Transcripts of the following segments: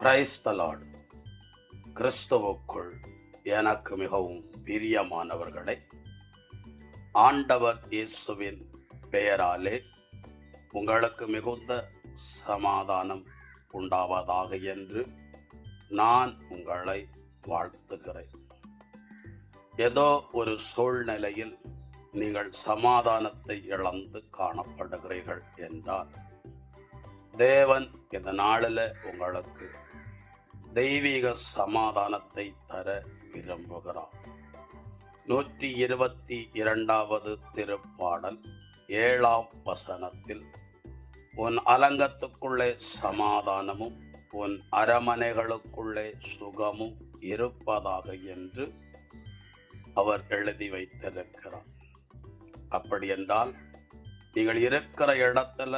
கிரைஸ்தலாடு கிறிஸ்துவுக்குள் எனக்கு மிகவும் பிரியமானவர்களே ஆண்டவர் இயேசுவின் பெயராலே உங்களுக்கு மிகுந்த சமாதானம் உண்டாவதாக என்று நான் உங்களை வாழ்த்துகிறேன். ஏதோ ஒரு சூழ்நிலையில் நீங்கள் சமாதானத்தை இழந்து காணப்படுகிறீர்கள் என்றால் தேவன் இந்த நாளில் உங்களுக்கு தெய்வீக சமாதானத்தை தர விரும்புகிறார். நூற்றி இருபத்தி இரண்டாவது திருப்பாடல் ஏழாம் வசனத்தில் உன் அலங்கத்துக்குள்ளே சமாதானமும் உன் அரமனைகளுக்குள்ளே சுகமும் இருப்பதாக என்று அவர் எழுதி வைத்திருக்கிறார். அப்படியென்றால் நீங்கள் இருக்கிற இடத்துல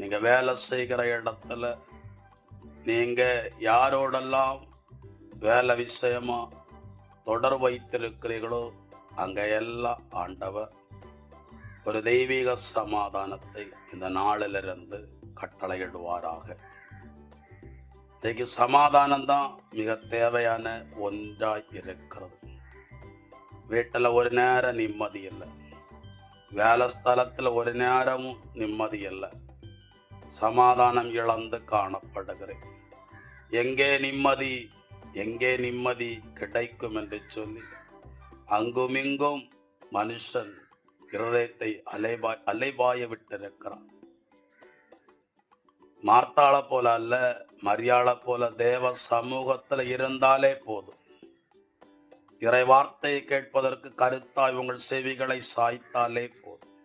நீங்கள் வேலை செய்கிற இடத்துல நீங்கள் யாரோடெல்லாம் வேலை விஷயமா தொடர் வைத்திருக்கிறீர்களோ அங்கே எல்லாம் ஆண்டவர் ஒரு தெய்வீக சமாதானத்தை இந்த நாளிலிருந்து கட்டளையிடுவாராக. இன்றைக்கு சமாதானம் தான் மிக தேவையான ஒன்றாய் இருக்கிறது. வீட்டில் ஒரு நேரம் நிம்மதி இல்லை. வேலை ஸ்தலத்தில் ஒரு நேரமும் நிம்மதி இல்லை. சமாதானம் இழந்து காணப்படுகிறேன். எங்கே நிம்மதி எங்கே நிம்மதி கிடைக்கும் என்று சொல்லி அங்குமிங்கும் மனுஷன் இருதயத்தை அலைபாய் அலைபாய விட்டிருக்கிறான். மார்த்தாள போல அல்ல மரியாள போல தேவ சமூகத்தில் இருந்தாலே போதும். இறை வார்த்தையை கேட்பதற்கு கருத்தாய் உங்கள் செவிகளை சாய்த்தாலே போதும்.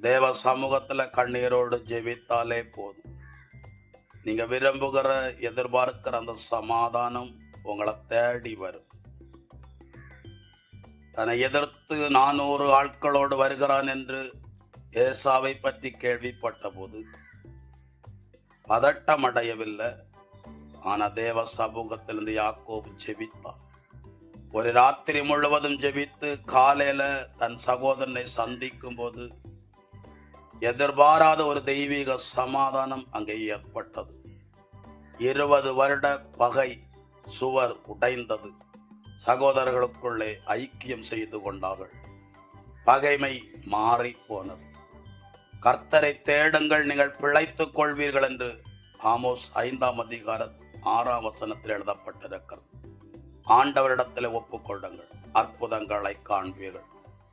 தேவ சமூகத்தில் கண்ணீரோடு ஜெபித்தாலே போதும். நீங்கள் விரும்புகிற எதிர்பார்க்கிற அந்த சமாதானம் உங்களை தேடி வரும். தன்னை எதிர்த்து நானூறு ஆட்களோடு வருகிறான் என்று ஏசாவை பற்றி கேள்விப்பட்ட போது பதட்டம் அடையவில்லை ஆனால் தேவ சமூகத்திலிருந்து யாக்கோபு ஜெபித்தான். ஒரு ராத்திரி முழுவதும் ஜெபித்து காலையில தன் சகோதரனை சந்திக்கும் போது எதிர்பாராத ஒரு தெய்வீக சமாதானம் அங்கே ஏற்பட்டது. இருபது வருட பகை சுவர் உடைந்தது. சகோதரர்களுக்குள்ளே ஐக்கியம் செய்து கொண்டார்கள். பகைமை மாறி போனது. கர்த்தரை தேடுங்கள் நீங்கள் பிழைத்துக் கொள்வீர்கள் என்று ஆமோஸ் ஐந்தாம் அதிகார ஆறாம் வசனத்தில் எழுதப்பட்டிருக்கிறது. ஆண்டவரிடத்தில் ஒப்புக்கொள்ளுங்கள் அற்புதங்களை காண்பீர்கள்.